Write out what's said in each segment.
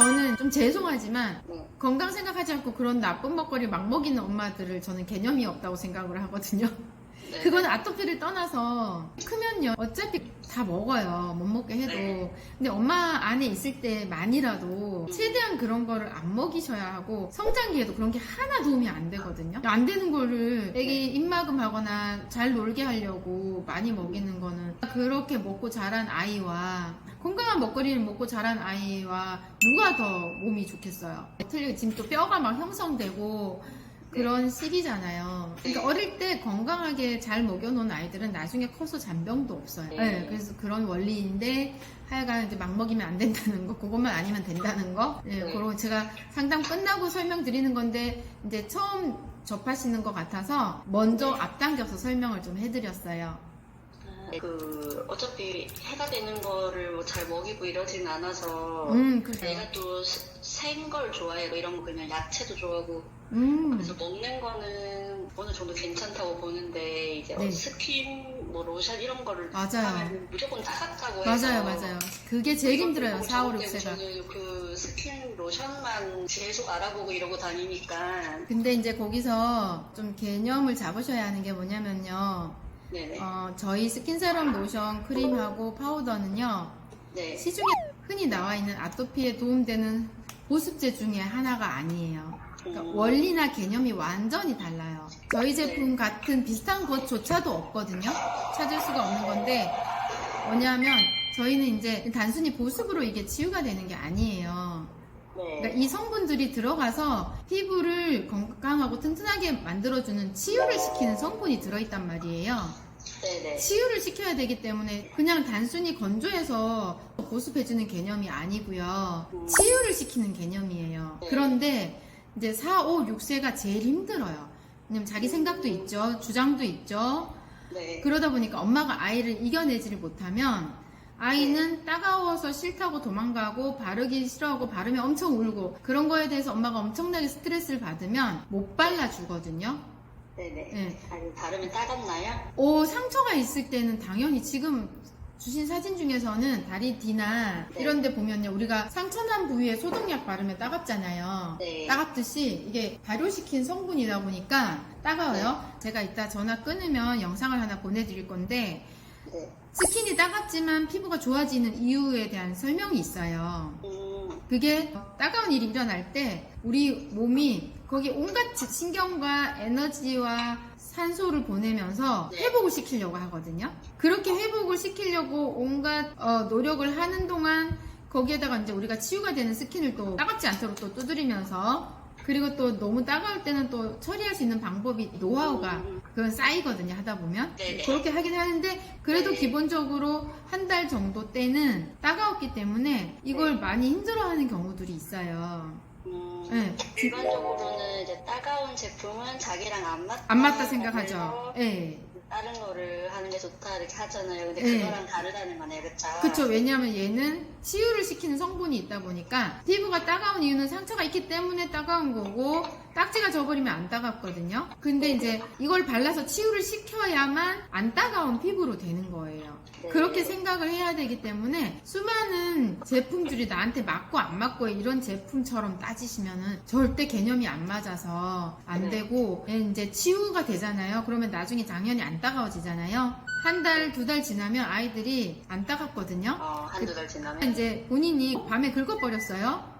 저는 좀 죄송하지만 네. 건강 생각하지 않고 그런 나쁜 먹거리 막 먹이는 엄마들을 저는 개념이 없다고 생각을 하거든요. 네. 그건 아토피를 떠나서 크면요 어차피 다 먹어요 못 먹게 해도 네. 근데 엄마 안에 있을 때만이라도 음. 최대한 그런 거를 안 먹이셔야 하고 성장기에도 그런 게 하나 도움이 안 되거든요 안 되는 거를 네. 애기 입막음하거나 잘 놀게 하려고 많이 먹이는 거는 그렇게 먹고 자란 아이와 건강한 먹거리를 먹고 자란 아이와 누가 더 몸이 좋겠어요 틀리고 지금 또 뼈가 막 형성되고 그런 시기잖아요. 그러니까 네. 어릴 때 건강하게 잘 먹여놓은 아이들은 나중에 커서 잔병도 없어요. 네. 네, 그래서 그런 원리인데 하여간 이제 막 먹이면 안 된다는 거, 그것만 아니면 된다는 거. 네, 네. 그리고 제가 상담 끝나고 설명드리는 건데 이제 처음 접하시는 것 같아서 먼저 네. 앞당겨서 설명을 좀 해드렸어요. 그 어차피 해가 되는 거를 뭐 잘 먹이고 이러진 않아서 음, 그래요. 내가 또 생걸 좋아해 뭐 이런 거 그냥 야채도 좋아하고 음, 그래서 먹는 거는 어느 정도 괜찮다고 보는데 이제 네. 스킨 뭐 로션 이런 거를 맞아요. 하면 무조건 따갑다고 해서 맞아요, 맞아요. 그게 제일 힘들어요, 4, 5, 6세가. 저는 그 스킨 로션만 계속 알아보고 이러고 다니니까 근데 이제 거기서 좀 개념을 잡으셔야 하는 게 뭐냐면요. 네네 어, 저희 스킨세럼 로션 크림하고 파우더는요 네 시중에 흔히 나와 있는 아토피에 도움되는 보습제 중에 하나가 아니에요. 그러니까 음, 원리나 개념이 완전히 달라요. 저희 제품 같은 비슷한 것조차도 없거든요. 찾을 수가 없는 건데 뭐냐면 저희는 이제 단순히 보습으로 이게 치유가 되는 게 아니에요. 그러니까 네. 이 성분들이 들어가서 피부를 건강하고 튼튼하게 만들어주는 치유를 시키는 성분이 들어있단 말이에요. 네네 치유를 시켜야 되기 때문에 그냥 단순히 건조해서 보습해주는 개념이 아니고요. 음. 치유를 시키는 개념이에요. 네. 그런데 이제 4, 5, 6세가 제일 힘들어요. 왜냐면 자기 생각도 있죠. 주장도 있죠. 네. 그러다 보니까 엄마가 아이를 이겨내지를 못하면 아이는 따가워서 싫다고 도망가고 바르기 싫어하고 바르면 엄청 울고 그런 거에 대해서 엄마가 엄청나게 스트레스를 받으면 못 발라주거든요. 네네. 네. 아니, 바르면 따갑나요? 오, 상처가 있을 때는 당연히 지금 주신 사진 중에서는 다리 뒤나 네. 이런 데 보면요. 우리가 상처난 부위에 소독약 바르면 따갑잖아요. 네. 따갑듯이 이게 발효시킨 성분이다 보니까 따가워요. 네. 제가 이따 전화 끊으면 영상을 하나 보내드릴 건데 네. 스킨이 따갑지만 피부가 좋아지는 이유에 대한 설명이 있어요. 음, 그게 따가운 일이 일어날 때 우리 몸이 거기 온갖 신경과 에너지와 산소를 보내면서 네. 회복을 시키려고 하거든요. 그렇게 회복을 시키려고 온갖 어, 노력을 하는 동안 거기에다가 이제 우리가 치유가 되는 스킨을 또 따갑지 않도록 또 두드리면서 그리고 또 너무 따가울 때는 또 처리할 수 있는 방법이 노하우가 음. 그건 쌓이거든요 하다 보면 네네. 그렇게 하긴 하는데 그래도 네. 기본적으로 한 달 정도 때는 따가웠기 때문에 이걸 네. 많이 힘들어하는 경우들이 있어요. 음, 네. 일반적으로는 이제 따가운 제품은 자기랑 안 맞다. 안 맞다 생각하죠. 예. 다른 거를 하는 게 좋다 이렇게 하잖아요. 근데 네. 그거랑 다르다는 거네요, 그쵸? 그쵸. 왜냐하면 얘는 치유를 시키는 성분이 있다 보니까 피부가 따가운 이유는 상처가 있기 때문에 따가운 거고 딱지가 져버리면 안 따갑거든요. 근데 이제 이걸 발라서 치유를 시켜야만 안 따가운 피부로 되는 거예요. 네. 그렇게 생각을 해야 되기 때문에 수많은 제품들이 나한테 맞고 안 맞고 이런 제품처럼 따지시면은 절대 개념이 안 맞아서 안 네. 되고 이제 치유가 되잖아요. 그러면 나중에 당연히 안 따가워지잖아요. 한 달, 두 달 지나면 아이들이 안 따갑거든요. 어, 한두 달 지나면. 이제 본인이 밤에 긁어버렸어요.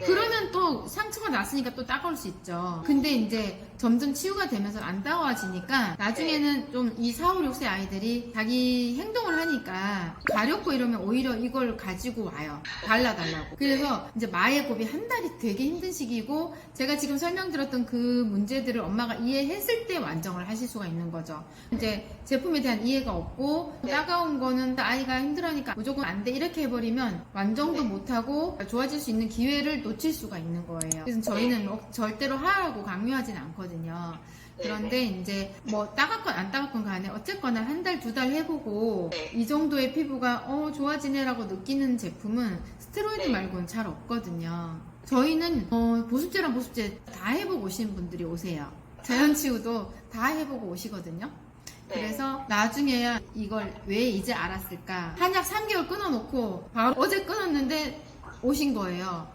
네. 그러면 또 상처가 났으니까 또 따가울 수 있죠. 근데 이제 점점 치유가 되면서 안 따가워지니까 나중에는 좀 이 4, 5, 6세 아이들이 자기 행동을 하니까 가렵고 이러면 오히려 이걸 가지고 와요. 발라달라고. 그래서 이제 마의 곱이 한 달이 되게 힘든 시기고 제가 지금 설명드렸던 그 문제들을 엄마가 이해했을 때 완정을 하실 수가 있는 거죠. 이제 제품에 대한 이해가 없고 네. 따가운 거는 아이가 힘들어하니까 무조건 안 돼 이렇게 해버리면 완정도 네. 못하고 좋아질 수 있는 기회를 놓칠 수가 있는 거예요. 그래서 저희는 뭐 절대로 하라고 강요하진 않거든요. 네, 그런데 이제 뭐 따갑건 안 따갑건 간에 어쨌거나 한 달 두 달 해보고 네. 이 정도의 피부가 어 좋아지네라고 느끼는 제품은 스테로이드 네. 말고는 잘 없거든요. 저희는 어, 보습제랑 보습제 다 해보고 오신 분들이 오세요. 자연치유도 다 해보고 오시거든요. 네. 그래서 나중에야 이걸 왜 이제 알았을까? 한약 3개월 끊어놓고 바로 어제 끊었는데 오신 거예요.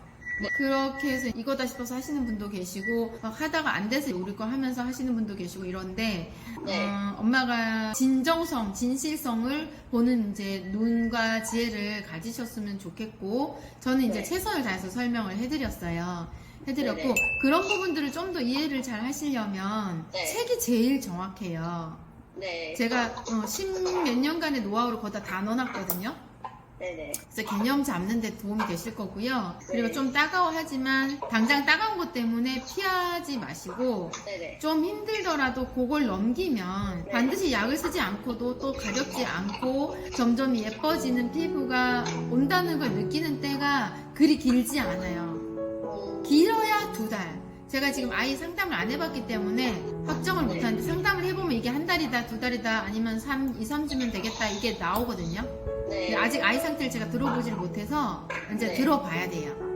뭐 그렇게 해서 이거다 싶어서 하시는 분도 계시고 막 하다가 안 돼서 우리 거 하면서 하시는 분도 계시고 이런데 네. 어, 엄마가 진정성, 진실성을 보는 이제 눈과 지혜를 가지셨으면 좋겠고 저는 이제 네. 최선을 다해서 설명을 해드렸어요. 해드렸고 네네. 그런 부분들을 좀 더 이해를 잘 하시려면 네. 책이 제일 정확해요. 네. 제가 어, 십몇 년간의 노하우를 거기다 다 넣어놨거든요. 네네. 그래서 개념 잡는 데 도움이 되실 거고요. 그리고 네. 좀 따가워하지만 당장 따가운 것 때문에 피하지 마시고 네네. 좀 힘들더라도 그걸 넘기면 네. 반드시 약을 쓰지 않고도 또 가렵지 않고 점점 예뻐지는 피부가 온다는 걸 느끼는 때가 그리 길지 않아요. 음, 길어야 두 달. 제가 지금 아이 상담을 안 해봤기 때문에 확정을 네. 못하는데 상담을 해보면 이게 한 달이다, 두 달이다, 아니면 3, 2, 3주면 되겠다 이게 나오거든요. 네. 근데 아직 아이 상태를 제가 들어보질 못해서 이제 네. 들어봐야 돼요.